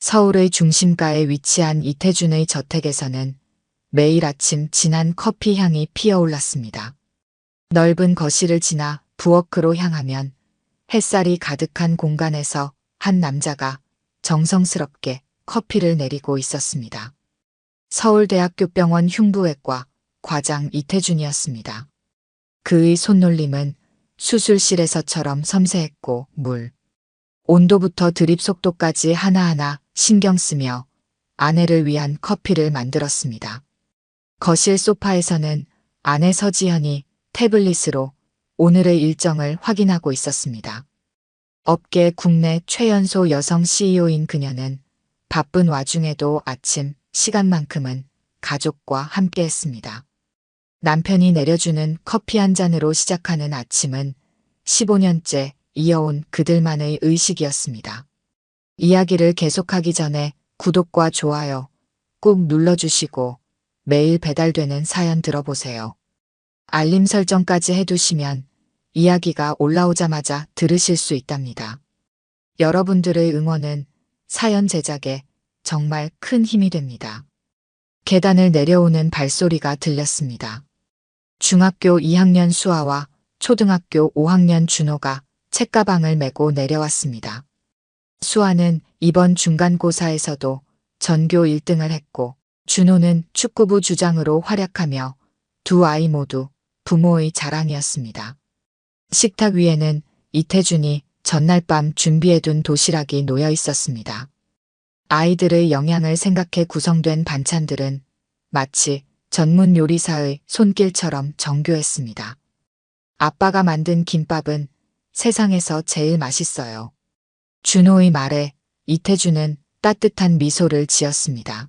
서울의 중심가에 위치한 이태준의 저택에서는 매일 아침 진한 커피 향이 피어올랐습니다. 넓은 거실을 지나 부엌으로 향하면 햇살이 가득한 공간에서 한 남자가 정성스럽게 커피를 내리고 있었습니다. 서울대학교 병원 흉부외과 과장 이태준이었습니다. 그의 손놀림은 수술실에서처럼 섬세했고 물, 온도부터 드립 속도까지 하나하나 신경 쓰며 아내를 위한 커피를 만들었습니다. 거실 소파에서는 아내 서지현이 태블릿으로 오늘의 일정을 확인하고 있었습니다. 업계 국내 최연소 여성 CEO인 그녀는 바쁜 와중에도 아침 시간만큼은 가족과 함께 했습니다. 남편이 내려주는 커피 한 잔으로 시작하는 아침은 15년째 이어온 그들만의 의식이었습니다. 이야기를 계속하기 전에 구독과 좋아요 꾹 눌러주시고 매일 배달되는 사연 들어보세요. 알림 설정까지 해두시면 이야기가 올라오자마자 들으실 수 있답니다. 여러분들의 응원은 사연 제작에 정말 큰 힘이 됩니다. 계단을 내려오는 발소리가 들렸습니다. 중학교 2학년 수아와 초등학교 5학년 준호가 책가방을 메고 내려왔습니다. 수아는 이번 중간고사에서도 전교 1등을 했고 준호는 축구부 주장으로 활약하며 두 아이 모두 부모의 자랑이었습니다. 식탁 위에는 이태준이 전날 밤 준비해둔 도시락이 놓여 있었습니다. 아이들의 영양을 생각해 구성된 반찬들은 마치 전문 요리사의 손길처럼 정교했습니다. 아빠가 만든 김밥은 세상에서 제일 맛있어요. 준호의 말에 이태준은 따뜻한 미소를 지었습니다.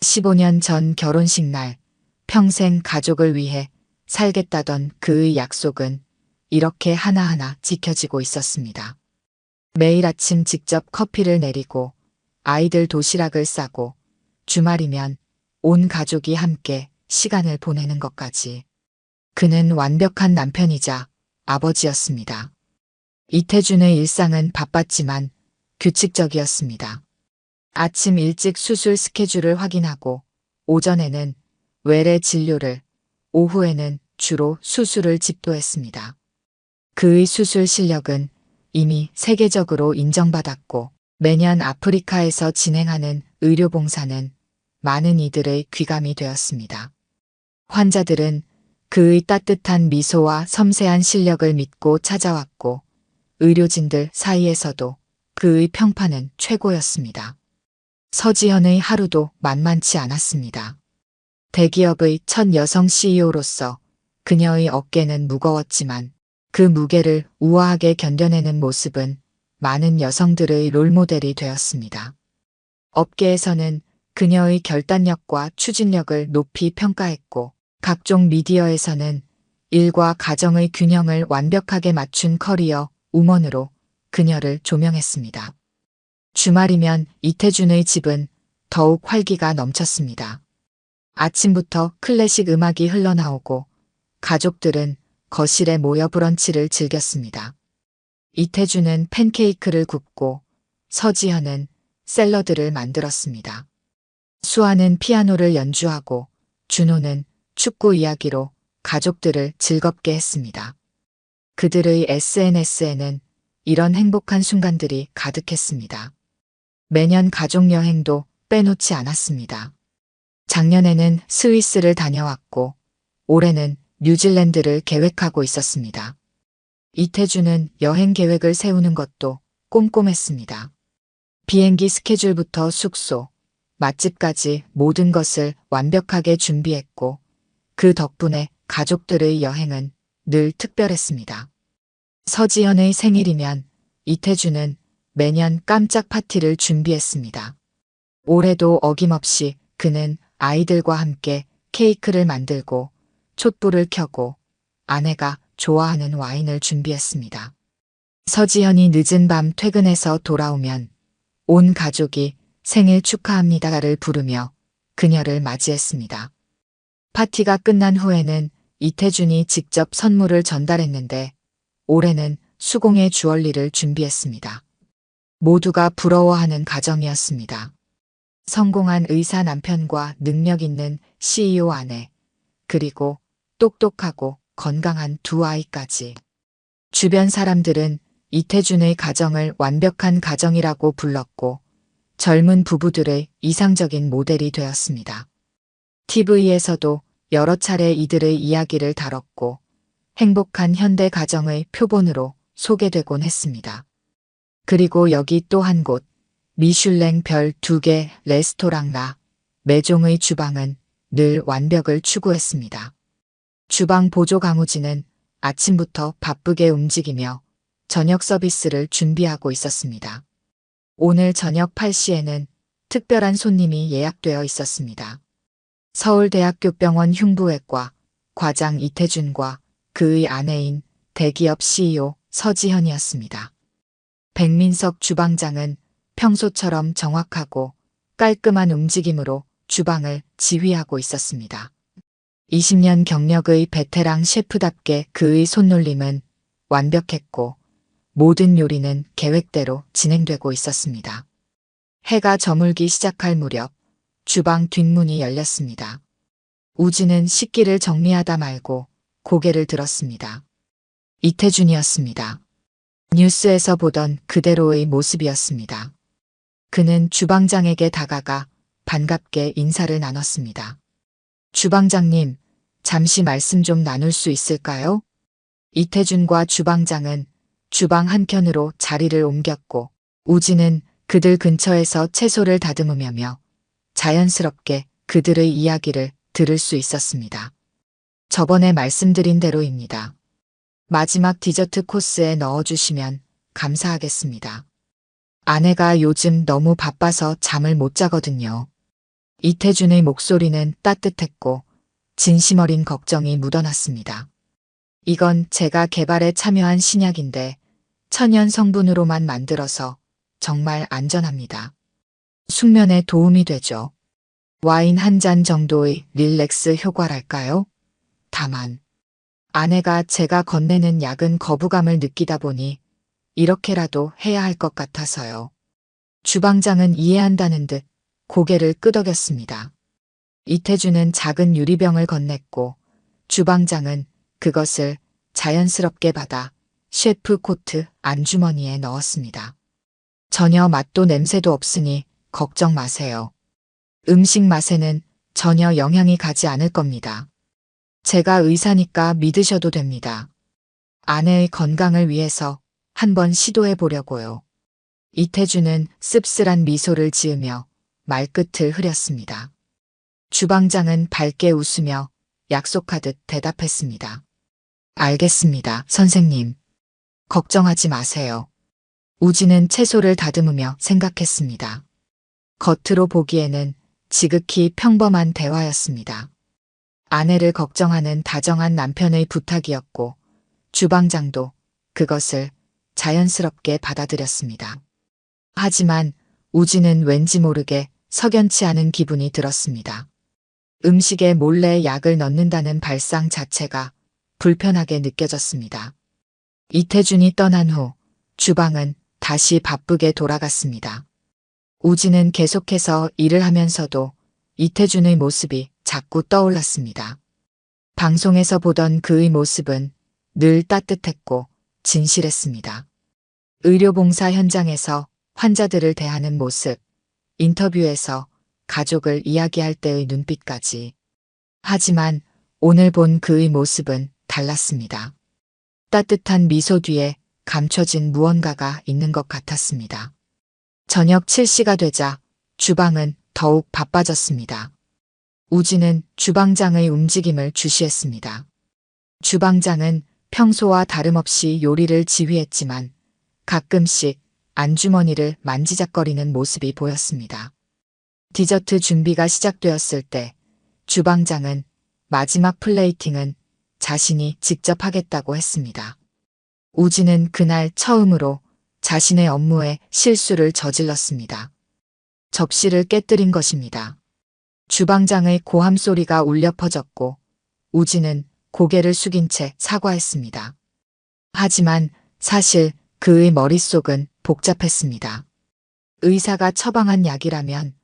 15년 전 결혼식 날 평생 가족을 위해 살겠다던 그의 약속은 이렇게 하나하나 지켜지고 있었습니다. 매일 아침 직접 커피를 내리고 아이들 도시락을 싸고 주말이면 온 가족이 함께 시간을 보내는 것까지. 그는 완벽한 남편이자 아버지였습니다. 이태준의 일상은 바빴지만 규칙적이었습니다. 아침 일찍 수술 스케줄을 확인하고 오전에는 외래 진료를, 오후에는 주로 수술을 집도했습니다. 그의 수술 실력은 이미 세계적으로 인정받았고 매년 아프리카에서 진행하는 의료봉사는 많은 이들의 귀감이 되었습니다. 환자들은 그의 따뜻한 미소와 섬세한 실력을 믿고 찾아왔고 의료진들 사이에서도 그의 평판은 최고였습니다. 서지현의 하루도 만만치 않았습니다. 대기업의 첫 여성 CEO로서 그녀의 어깨는 무거웠지만 그 무게를 우아하게 견뎌내는 모습은 많은 여성들의 롤모델이 되었습니다. 업계에서는 그녀의 결단력과 추진력을 높이 평가했고 각종 미디어에서는 일과 가정의 균형을 완벽하게 맞춘 커리어 우먼으로 그녀를 조명했습니다. 주말이면 이태준의 집은 더욱 활기가 넘쳤습니다. 아침부터 클래식 음악이 흘러나오고 가족들은 거실에 모여 브런치를 즐겼습니다. 이태준은 팬케이크를 굽고 서지현은 샐러드를 만들었습니다. 수아는 피아노를 연주하고 준호는 축구 이야기로 가족들을 즐겁게 했습니다. 그들의 SNS에는 이런 행복한 순간들이 가득했습니다. 매년 가족여행도 빼놓지 않았습니다. 작년에는 스위스를 다녀왔고 올해는 뉴질랜드를 계획하고 있었습니다. 이태준은 여행 계획을 세우는 것도 꼼꼼했습니다. 비행기 스케줄부터 숙소, 맛집까지 모든 것을 완벽하게 준비했고 그 덕분에 가족들의 여행은 늘 특별했습니다. 서지현의 생일이면 이태준은 매년 깜짝 파티를 준비했습니다. 올해도 어김없이 그는 아이들과 함께 케이크를 만들고 촛불을 켜고 아내가 좋아하는 와인을 준비했습니다. 서지현이 늦은 밤 퇴근해서 돌아오면 온 가족이 생일 축하합니다를 부르며 그녀를 맞이했습니다. 파티가 끝난 후에는 이태준이 직접 선물을 전달했는데 올해는 수공예 주얼리를 준비했습니다. 모두가 부러워하는 가정이었습니다. 성공한 의사 남편과 능력 있는 CEO 아내, 그리고 똑똑하고 건강한 두 아이까지. 주변 사람들은 이태준의 가정을 완벽한 가정이라고 불렀고 젊은 부부들의 이상적인 모델이 되었습니다. TV에서도 여러 차례 이들의 이야기를 다뤘고 행복한 현대 가정의 표본으로 소개되곤 했습니다. 그리고 여기 또 한 곳, 미슐랭 별 두 개 레스토랑 라 매종의 주방은 늘 완벽을 추구했습니다. 주방 보조 강우진은 아침부터 바쁘게 움직이며 저녁 서비스를 준비하고 있었습니다. 오늘 저녁 8시에는 특별한 손님이 예약되어 있었습니다. 서울대학교 병원 흉부외과 과장 이태준과 그의 아내인 대기업 CEO 서지현이었습니다. 백민석 주방장은 평소처럼 정확하고 깔끔한 움직임으로 주방을 지휘하고 있었습니다. 20년 경력의 베테랑 셰프답게 그의 손놀림은 완벽했고 모든 요리는 계획대로 진행되고 있었습니다. 해가 저물기 시작할 무렵 주방 뒷문이 열렸습니다. 우진은 식기를 정리하다 말고 고개를 들었습니다. 이태준이었습니다. 뉴스에서 보던 그대로의 모습이었습니다. 그는 주방장에게 다가가 반갑게 인사를 나눴습니다. 주방장님, 잠시 말씀 좀 나눌 수 있을까요? 이태준과 주방장은 주방 한켠으로 자리를 옮겼고 우진은 그들 근처에서 채소를 다듬으며 자연스럽게 그들의 이야기를 들을 수 있었습니다. 저번에 말씀드린 대로입니다. 마지막 디저트 코스에 넣어주시면 감사하겠습니다. 아내가 요즘 너무 바빠서 잠을 못 자거든요. 이태준의 목소리는 따뜻했고 진심 어린 걱정이 묻어났습니다. 이건 제가 개발에 참여한 신약인데 천연 성분으로만 만들어서 정말 안전합니다. 숙면에 도움이 되죠. 와인 한 잔 정도의 릴렉스 효과랄까요? 다만 아내가 제가 건네는 약은 거부감을 느끼다 보니 이렇게라도 해야 할 것 같아서요. 주방장은 이해한다는 듯 고개를 끄덕였습니다. 이태준은 작은 유리병을 건넸고 주방장은 그것을 자연스럽게 받아 셰프 코트 안주머니에 넣었습니다. 전혀 맛도 냄새도 없으니 걱정 마세요. 음식 맛에는 전혀 영향이 가지 않을 겁니다. 제가 의사니까 믿으셔도 됩니다. 아내의 건강을 위해서 한번 시도해 보려고요. 이태준은 씁쓸한 미소를 지으며 말끝을 흐렸습니다. 주방장은 밝게 웃으며 약속하듯 대답했습니다. 알겠습니다, 선생님. 걱정하지 마세요. 우지는 채소를 다듬으며 생각했습니다. 겉으로 보기에는 지극히 평범한 대화였습니다. 아내를 걱정하는 다정한 남편의 부탁이었고 주방장도 그것을 자연스럽게 받아들였습니다. 하지만 우지는 왠지 모르게 석연치 않은 기분이 들었습니다. 음식에 몰래 약을 넣는다는 발상 자체가 불편하게 느껴졌습니다. 이태준이 떠난 후 주방은 다시 바쁘게 돌아갔습니다. 우지는 계속해서 일을 하면서도 이태준의 모습이 자꾸 떠올랐습니다. 방송에서 보던 그의 모습은 늘 따뜻했고 진실했습니다. 의료봉사 현장에서 환자들을 대하는 모습, 인터뷰에서 가족을 이야기할 때의 눈빛까지. 하지만 오늘 본 그의 모습은 달랐습니다. 따뜻한 미소 뒤에 감춰진 무언가가 있는 것 같았습니다. 저녁 7시가 되자 주방은 더욱 바빠졌습니다. 우지는 주방장의 움직임을 주시했습니다. 주방장은 평소와 다름없이 요리를 지휘했지만 가끔씩 안주머니를 만지작거리는 모습이 보였습니다. 디저트 준비가 시작되었을 때 주방장은 마지막 플레이팅은 자신이 직접 하겠다고 했습니다. 우지는 그날 처음으로 자신의 업무에 실수를 저질렀습니다. 접시를 깨뜨린 것입니다. 주방장의 고함 소리가 울려 퍼졌고 우지는 고개를 숙인 채 사과했습니다. 하지만 사실 그의 머릿속은 복잡했습니다. 의사가 처방한 약이라면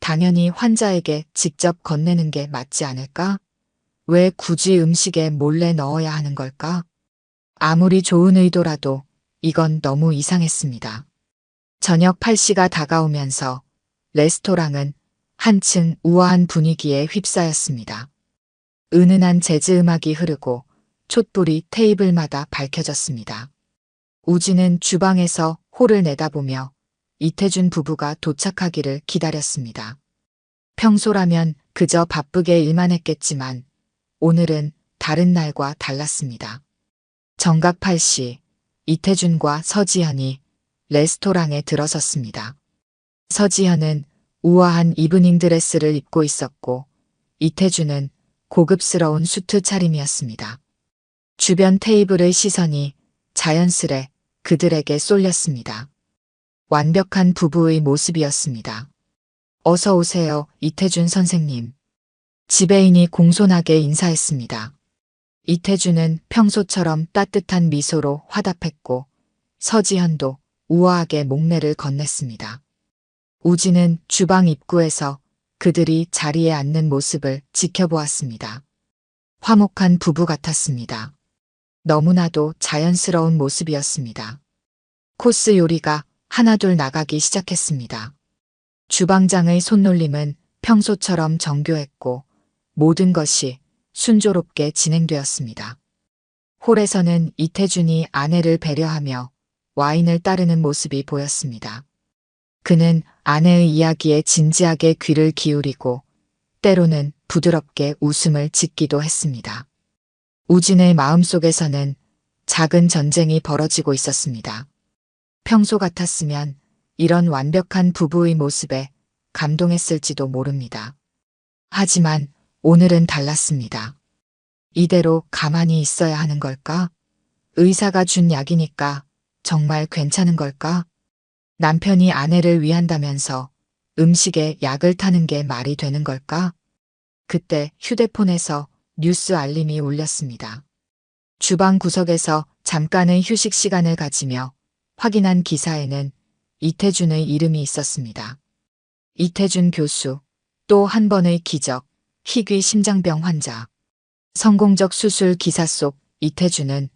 당연히 환자에게 직접 건네는 게 맞지 않을까? 왜 굳이 음식에 몰래 넣어야 하는 걸까? 아무리 좋은 의도라도 이건 너무 이상했습니다. 저녁 8시가 다가오면서 레스토랑은 한층 우아한 분위기에 휩싸였습니다. 은은한 재즈 음악이 흐르고 촛불이 테이블마다 밝혀졌습니다. 우진은 주방에서 홀을 내다보며 이태준 부부가 도착하기를 기다렸습니다. 평소라면 그저 바쁘게 일만 했겠지만 오늘은 다른 날과 달랐습니다. 정각 8시 이태준과 서지현이 레스토랑에 들어섰습니다. 서지현은 우아한 이브닝 드레스를 입고 있었고 이태준은 고급스러운 수트 차림이었습니다. 주변 테이블의 시선이 자연스레 그들에게 쏠렸습니다. 완벽한 부부의 모습이었습니다. 어서 오세요, 이태준 선생님. 지배인이 공손하게 인사했습니다. 이태준은 평소처럼 따뜻한 미소로 화답했고 서지현도 우아하게 목례를 건넸습니다. 우진은 주방 입구에서 그들이 자리에 앉는 모습을 지켜보았습니다. 화목한 부부 같았습니다. 너무나도 자연스러운 모습이었습니다. 코스 요리가 하나둘 나가기 시작했습니다. 주방장의 손놀림은 평소처럼 정교했고 모든 것이 순조롭게 진행되었습니다. 홀에서는 이태준이 아내를 배려하며 와인을 따르는 모습이 보였습니다. 그는 아내의 이야기에 진지하게 귀를 기울이고 때로는 부드럽게 웃음을 짓기도 했습니다. 우진의 마음속에서는 작은 전쟁이 벌어지고 있었습니다. 평소 같았으면 이런 완벽한 부부의 모습에 감동했을지도 모릅니다. 하지만 오늘은 달랐습니다. 이대로 가만히 있어야 하는 걸까? 의사가 준 약이니까 정말 괜찮은 걸까? 남편이 아내를 위한다면서 음식에 약을 타는 게 말이 되는 걸까? 그때 휴대폰에서 뉴스 알림이 울렸습니다. 주방 구석에서 잠깐의 휴식 시간을 가지며 확인한 기사에는 이태준의 이름이 있었습니다. 이태준 교수, 또 한 번의 기적, 희귀 심장병 환자. 성공적 수술 기사 속 이태준은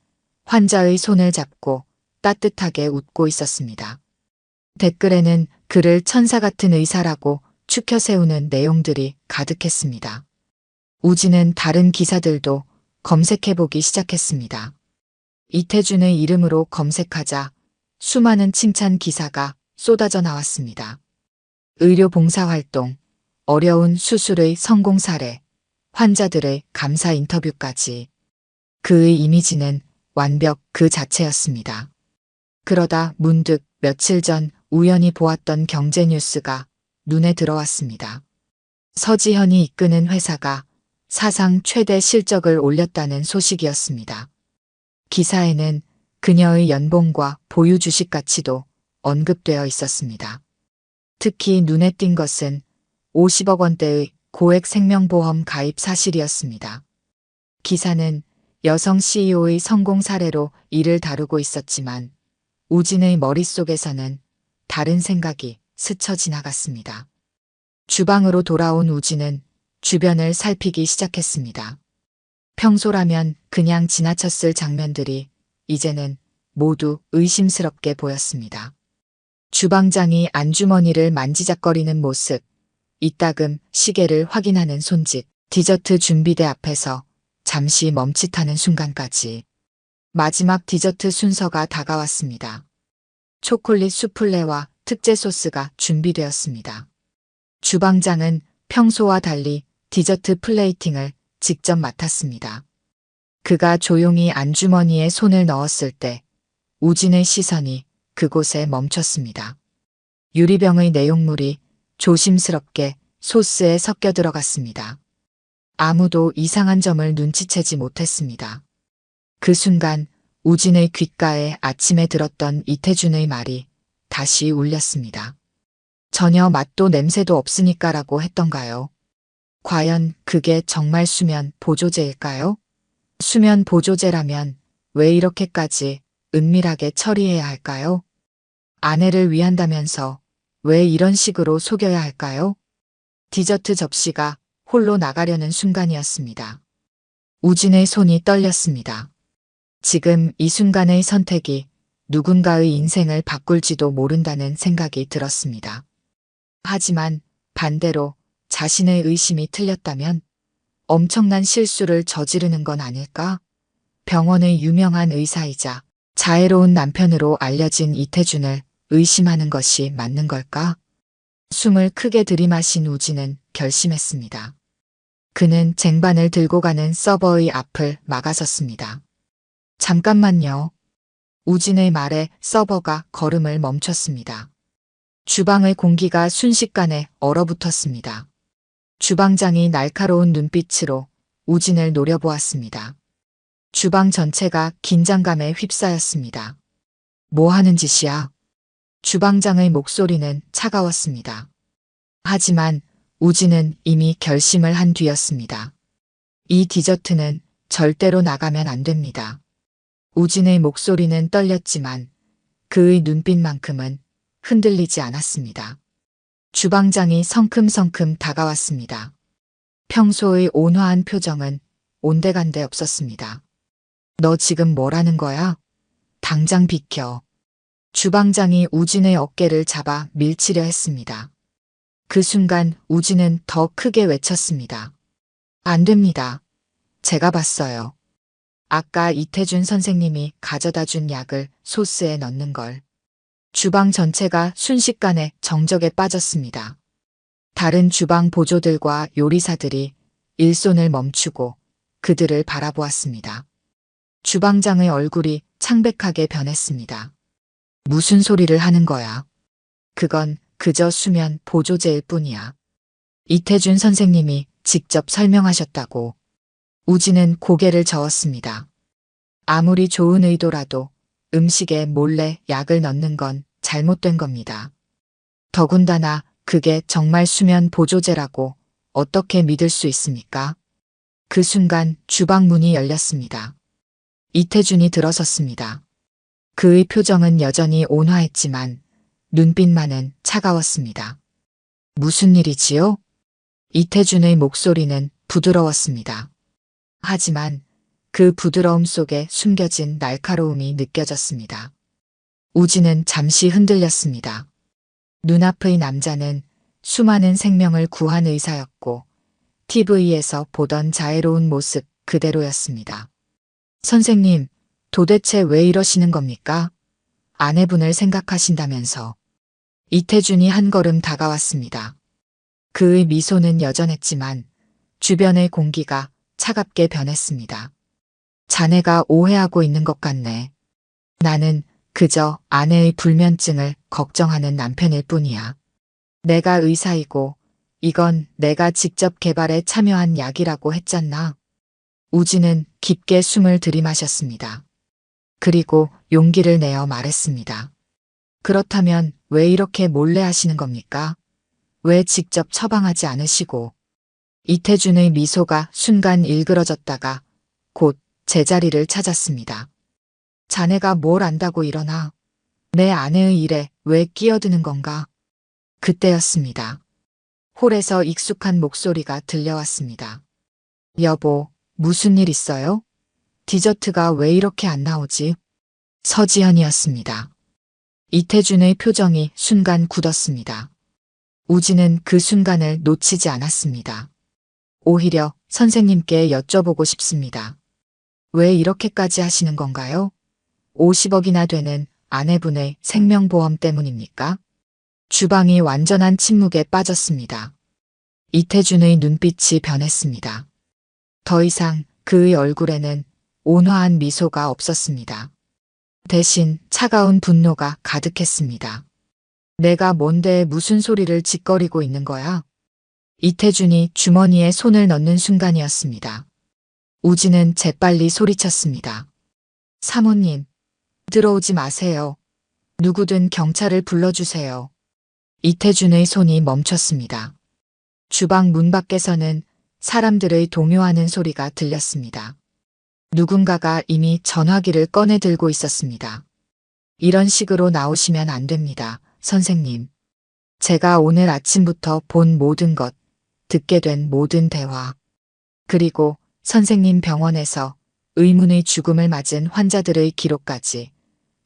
환자의 손을 잡고 따뜻하게 웃고 있었습니다. 댓글에는 그를 천사 같은 의사라고 추켜 세우는 내용들이 가득했습니다. 우지는 다른 기사들도 검색해보기 시작했습니다. 이태준의 이름으로 검색하자 수많은 칭찬 기사가 쏟아져 나왔습니다. 의료 봉사활동, 어려운 수술의 성공 사례, 환자들의 감사 인터뷰까지 그의 이미지는 완벽 그 자체였습니다. 그러다 문득 며칠 전 우연히 보았던 경제 뉴스가 눈에 들어왔습니다. 서지현이 이끄는 회사가 사상 최대 실적을 올렸다는 소식이었습니다. 기사에는 그녀의 연봉과 보유 주식 가치도 언급되어 있었습니다. 특히 눈에 띈 것은 50억 원대의 고액 생명보험 가입 사실이었습니다. 기사는 여성 CEO의 성공 사례로 이를 다루고 있었지만 우진의 머릿속에서는 다른 생각이 스쳐 지나갔습니다. 주방으로 돌아온 우진은 주변을 살피기 시작했습니다. 평소라면 그냥 지나쳤을 장면들이 이제는 모두 의심스럽게 보였습니다. 주방장이 안주머니를 만지작거리는 모습, 이따금 시계를 확인하는 손짓, 디저트 준비대 앞에서 잠시 멈칫하는 순간까지 마지막 디저트 순서가 다가왔습니다. 초콜릿 수플레와 특제 소스가 준비되었습니다. 주방장은 평소와 달리 디저트 플레이팅을 직접 맡았습니다. 그가 조용히 안주머니에 손을 넣었을 때 우진의 시선이 그곳에 멈췄습니다. 유리병의 내용물이 조심스럽게 소스에 섞여 들어갔습니다. 아무도 이상한 점을 눈치채지 못했습니다. 그 순간 우진의 귓가에 아침에 들었던 이태준의 말이 다시 울렸습니다. 전혀 맛도 냄새도 없으니까라고 했던가요? 과연 그게 정말 수면 보조제일까요? 수면 보조제라면 왜 이렇게까지 은밀하게 처리해야 할까요? 아내를 위한다면서 왜 이런 식으로 속여야 할까요? 디저트 접시가 홀로 나가려는 순간이었습니다. 우진의 손이 떨렸습니다. 지금 이 순간의 선택이 누군가의 인생을 바꿀지도 모른다는 생각이 들었습니다. 하지만 반대로 자신의 의심이 틀렸다면 엄청난 실수를 저지르는 건 아닐까? 병원의 유명한 의사이자 자애로운 남편으로 알려진 이태준을 의심하는 것이 맞는 걸까? 숨을 크게 들이마신 우진은 결심했습니다. 그는 쟁반을 들고 가는 서버의 앞을 막아섰습니다. 잠깐만요. 우진의 말에 서버가 걸음을 멈췄습니다. 주방의 공기가 순식간에 얼어붙었습니다. 주방장이 날카로운 눈빛으로 우진을 노려보았습니다. 주방 전체가 긴장감에 휩싸였습니다. 뭐 하는 짓이야? 주방장의 목소리는 차가웠습니다. 하지만 우진은 이미 결심을 한 뒤였습니다. 이 디저트는 절대로 나가면 안 됩니다. 우진의 목소리는 떨렸지만 그의 눈빛만큼은 흔들리지 않았습니다. 주방장이 성큼성큼 다가왔습니다. 평소의 온화한 표정은 온데간데 없었습니다. 너 지금 뭐라는 거야? 당장 비켜. 주방장이 우진의 어깨를 잡아 밀치려 했습니다. 그 순간 우진은 더 크게 외쳤습니다. 안 됩니다. 제가 봤어요. 아까 이태준 선생님이 가져다 준 약을 소스에 넣는 걸. 주방 전체가 순식간에 정적에 빠졌습니다. 다른 주방 보조들과 요리사들이 일손을 멈추고 그들을 바라보았습니다. 주방장의 얼굴이 창백하게 변했습니다. 무슨 소리를 하는 거야? 그건 그저 수면 보조제일 뿐이야. 이태준 선생님이 직접 설명하셨다고. 우진은 고개를 저었습니다. 아무리 좋은 의도라도 음식에 몰래 약을 넣는 건 잘못된 겁니다. 더군다나 그게 정말 수면 보조제라고 어떻게 믿을 수 있습니까? 그 순간 주방 문이 열렸습니다. 이태준이 들어섰습니다. 그의 표정은 여전히 온화했지만 눈빛만은 차가웠습니다. 무슨 일이지요? 이태준의 목소리는 부드러웠습니다. 하지만 그 부드러움 속에 숨겨진 날카로움이 느껴졌습니다. 우진은 잠시 흔들렸습니다. 눈앞의 남자는 수많은 생명을 구한 의사였고 TV에서 보던 자애로운 모습 그대로였습니다. 선생님, 도대체 왜 이러시는 겁니까? 아내분을 생각하신다면서. 이태준이 한 걸음 다가왔습니다. 그의 미소는 여전했지만 주변의 공기가 차갑게 변했습니다. 자네가 오해하고 있는 것 같네. 나는 그저 아내의 불면증을 걱정하는 남편일 뿐이야. 내가 의사이고 이건 내가 직접 개발에 참여한 약이라고 했잖나. 우진은 깊게 숨을 들이마셨습니다. 그리고 용기를 내어 말했습니다. 그렇다면 왜 이렇게 몰래 하시는 겁니까? 왜 직접 처방하지 않으시고 이태준의 미소가 순간 일그러졌다가 곧 제자리를 찾았습니다. 자네가 뭘 안다고 일어나? 내 아내의 일에 왜 끼어드는 건가? 그때였습니다. 홀에서 익숙한 목소리가 들려왔습니다. 여보, 무슨 일 있어요? 디저트가 왜 이렇게 안 나오지? 서지현이었습니다. 이태준의 표정이 순간 굳었습니다. 우진은 그 순간을 놓치지 않았습니다. 오히려 선생님께 여쭤보고 싶습니다. 왜 이렇게까지 하시는 건가요? 50억이나 되는 아내분의 생명보험 때문입니까? 주방이 완전한 침묵에 빠졌습니다. 이태준의 눈빛이 변했습니다. 더 이상 그의 얼굴에는 온화한 미소가 없었습니다. 대신 차가운 분노가 가득했습니다. 내가 뭔데 무슨 소리를 짓거리고 있는 거야? 이태준이 주머니에 손을 넣는 순간이었습니다. 우진은 재빨리 소리쳤습니다. 사모님, 들어오지 마세요. 누구든 경찰을 불러주세요. 이태준의 손이 멈췄습니다. 주방 문 밖에서는 사람들의 동요하는 소리가 들렸습니다. 누군가가 이미 전화기를 꺼내 들고 있었습니다. 이런 식으로 나오시면 안 됩니다, 선생님. 제가 오늘 아침부터 본 모든 것, 듣게 된 모든 대화, 그리고 선생님 병원에서 의문의 죽음을 맞은 환자들의 기록까지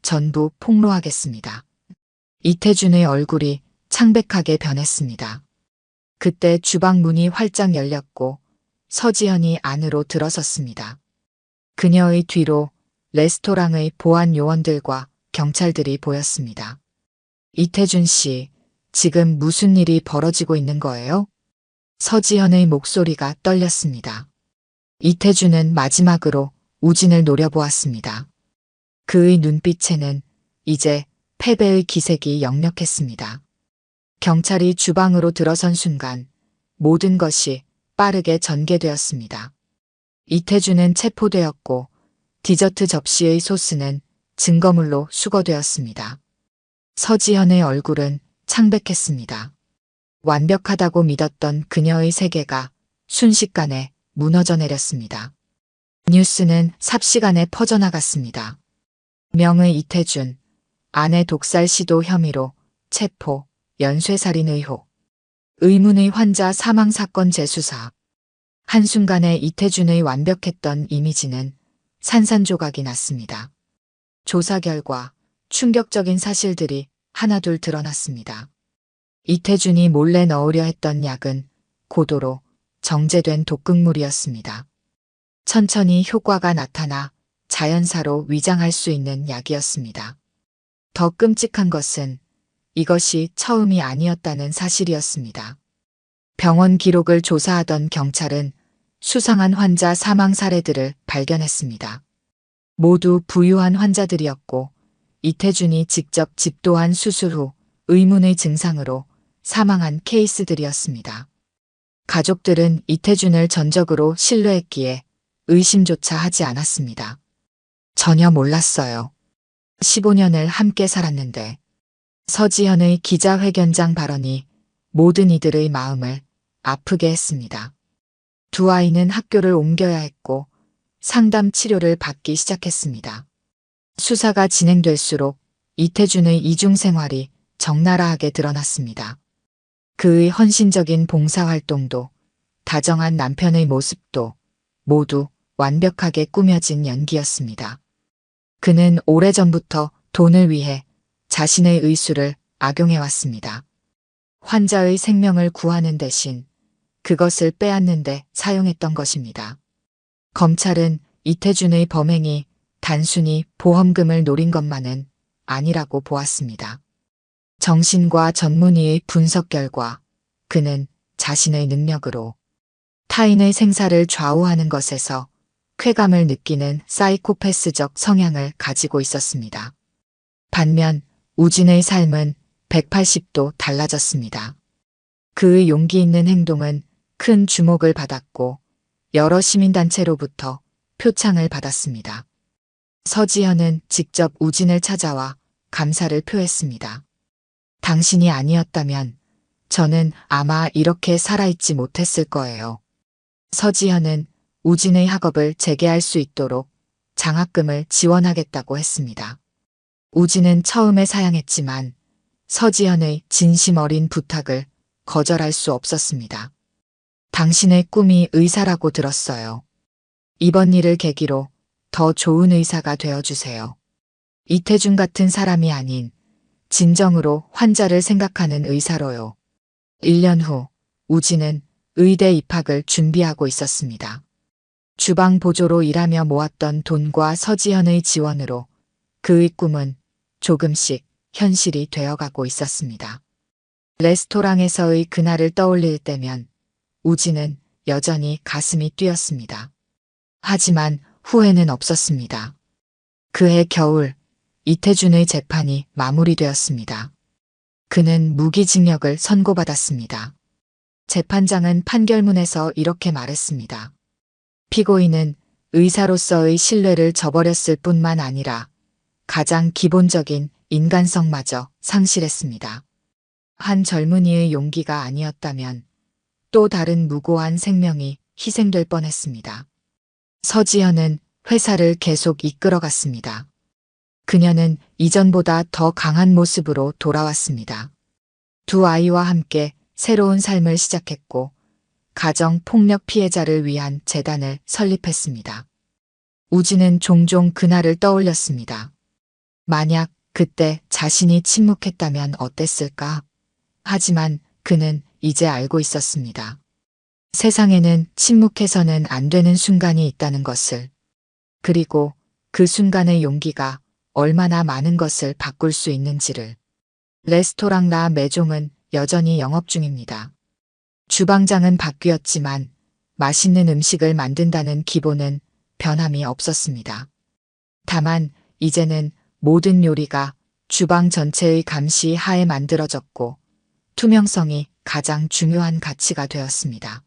전부 폭로하겠습니다. 이태준의 얼굴이 창백하게 변했습니다. 그때 주방 문이 활짝 열렸고 서지현이 안으로 들어섰습니다. 그녀의 뒤로 레스토랑의 보안 요원들과 경찰들이 보였습니다. 이태준 씨, 지금 무슨 일이 벌어지고 있는 거예요? 서지현의 목소리가 떨렸습니다. 이태준은 마지막으로 우진을 노려보았습니다. 그의 눈빛에는 이제 패배의 기색이 역력했습니다. 경찰이 주방으로 들어선 순간 모든 것이 빠르게 전개되었습니다. 이태준은 체포되었고 디저트 접시의 소스는 증거물로 수거되었습니다. 서지현의 얼굴은 창백했습니다. 완벽하다고 믿었던 그녀의 세계가 순식간에 무너져 내렸습니다. 뉴스는 삽시간에 퍼져나갔습니다. 명의 이태준, 아내 독살 시도 혐의로 체포, 연쇄살인 의혹, 의문의 환자 사망 사건 재수사. 한순간에 이태준의 완벽했던 이미지는 산산조각이 났습니다. 조사 결과 충격적인 사실들이 하나둘 드러났습니다. 이태준이 몰래 넣으려 했던 약은 고도로 정제된 독극물이었습니다. 천천히 효과가 나타나 자연사로 위장할 수 있는 약이었습니다. 더 끔찍한 것은 이것이 처음이 아니었다는 사실이었습니다. 병원 기록을 조사하던 경찰은 수상한 환자 사망 사례들을 발견했습니다. 모두 부유한 환자들이었고 이태준이 직접 집도한 수술 후 의문의 증상으로 사망한 케이스들이었습니다. 가족들은 이태준을 전적으로 신뢰했기에 의심조차 하지 않았습니다. 전혀 몰랐어요. 15년을 함께 살았는데 서지현의 기자회견장 발언이 모든 이들의 마음을 아프게 했습니다. 두 아이는 학교를 옮겨야 했고 상담 치료를 받기 시작했습니다. 수사가 진행될수록 이태준의 이중 생활이 적나라하게 드러났습니다. 그의 헌신적인 봉사활동도 다정한 남편의 모습도 모두 완벽하게 꾸며진 연기였습니다. 그는 오래전부터 돈을 위해 자신의 의술을 악용해왔습니다. 환자의 생명을 구하는 대신 그것을 빼앗는데 사용했던 것입니다. 검찰은 이태준의 범행이 단순히 보험금을 노린 것만은 아니라고 보았습니다. 정신과 전문의의 분석 결과 그는 자신의 능력으로 타인의 생사를 좌우하는 것에서 쾌감을 느끼는 사이코패스적 성향을 가지고 있었습니다. 반면 우진의 삶은 180도 달라졌습니다. 그의 용기 있는 행동은 큰 주목을 받았고 여러 시민단체로부터 표창을 받았습니다. 서지현은 직접 우진을 찾아와 감사를 표했습니다. 당신이 아니었다면 저는 아마 이렇게 살아있지 못했을 거예요. 서지현은 우진의 학업을 재개할 수 있도록 장학금을 지원하겠다고 했습니다. 우진은 처음에 사양했지만 서지현의 진심 어린 부탁을 거절할 수 없었습니다. 당신의 꿈이 의사라고 들었어요. 이번 일을 계기로 더 좋은 의사가 되어주세요. 이태준 같은 사람이 아닌 진정으로 환자를 생각하는 의사로요. 1년 후 우진은 의대 입학을 준비하고 있었습니다. 주방 보조로 일하며 모았던 돈과 서지현의 지원으로 그의 꿈은 조금씩 현실이 되어가고 있었습니다. 레스토랑에서의 그날을 떠올릴 때면 우진은 여전히 가슴이 뛰었습니다. 하지만 후회는 없었습니다. 그해 겨울 이태준의 재판이 마무리되었습니다. 그는 무기징역을 선고받았습니다. 재판장은 판결문에서 이렇게 말했습니다. 피고인은 의사로서의 신뢰를 저버렸을 뿐만 아니라 가장 기본적인 인간성마저 상실했습니다. 한 젊은이의 용기가 아니었다면 또 다른 무고한 생명이 희생될 뻔했습니다. 서지현은 회사를 계속 이끌어갔습니다. 그녀는 이전보다 더 강한 모습으로 돌아왔습니다. 두 아이와 함께 새로운 삶을 시작했고, 가정 폭력 피해자를 위한 재단을 설립했습니다. 우진은 종종 그날을 떠올렸습니다. 만약 그때 자신이 침묵했다면 어땠을까? 하지만 그는 이제 알고 있었습니다. 세상에는 침묵해서는 안 되는 순간이 있다는 것을. 그리고 그 순간의 용기가 얼마나 많은 것을 바꿀 수 있는지를. 레스토랑 라 메종은 여전히 영업 중입니다. 주방장은 바뀌었지만 맛있는 음식을 만든다는 기본은 변함이 없었습니다. 다만 이제는 모든 요리가 주방 전체의 감시 하에 만들어졌고 투명성이 가장 중요한 가치가 되었습니다.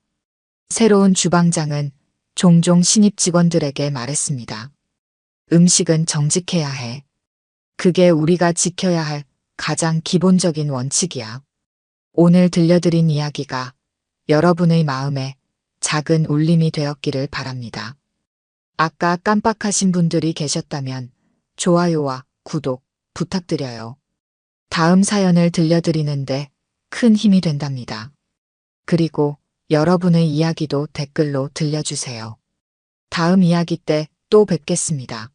새로운 주방장은 종종 신입 직원들에게 말했습니다. 음식은 정직해야 해. 그게 우리가 지켜야 할 가장 기본적인 원칙이야. 오늘 들려드린 이야기가 여러분의 마음에 작은 울림이 되었기를 바랍니다. 아까 깜빡하신 분들이 계셨다면 좋아요와 구독 부탁드려요. 다음 사연을 들려드리는데 큰 힘이 된답니다. 그리고 여러분의 이야기도 댓글로 들려주세요. 다음 이야기 때 또 뵙겠습니다.